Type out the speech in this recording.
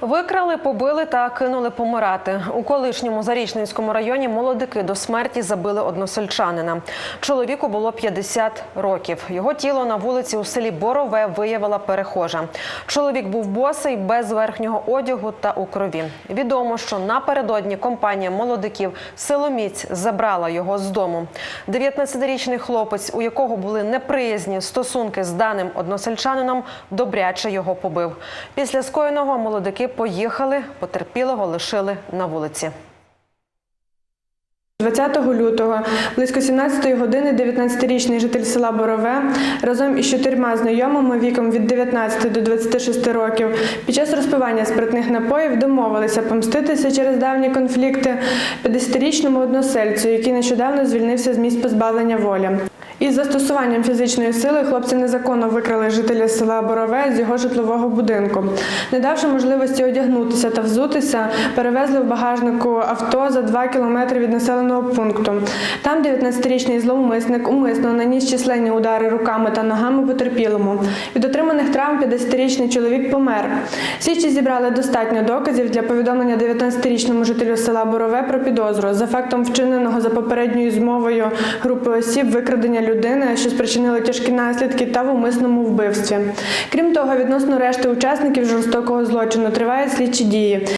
Викрали, побили та кинули помирати. У колишньому Зарічненському районі молодики до смерті забили односельчанина. Чоловіку було 50 років. Його тіло на вулиці у селі Борове виявила перехожа. Чоловік був босий, без верхнього одягу та у крові. Відомо, що напередодні компанія молодиків Силоміць забрала його з дому. 19-річний хлопець, у якого були неприязні стосунки з даним односельчанином, добряче його побив. Після скоєного молодики поїхали, потерпілого лишили на вулиці. 20 лютого близько 17 години 19-річний житель села Борове разом із чотирма знайомими віком від 19 до 26 років під час розпивання спиртних напоїв домовилися помститися через давні конфлікти 50-річному односельцю, який нещодавно звільнився з місць позбавлення волі. Із застосуванням фізичної сили хлопці незаконно викрали жителя села Борове з його житлового будинку. Не давши можливості одягнутися та взутися, перевезли в багажнику авто за 2 кілометри від населеного пункту. Там 19-річний зловмисник умисно наніс численні удари руками та ногами потерпілому. Від отриманих травм 50-річний чоловік помер. Слідчі зібрали достатньо доказів для повідомлення 19-річному жителю села Борове про підозру за фактом вчиненого за попередньою змовою групи осіб викрадення людини, що спричинили тяжкі наслідки та в умисному вбивстві. Крім того, відносно решти учасників жорстокого злочину тривають слідчі дії.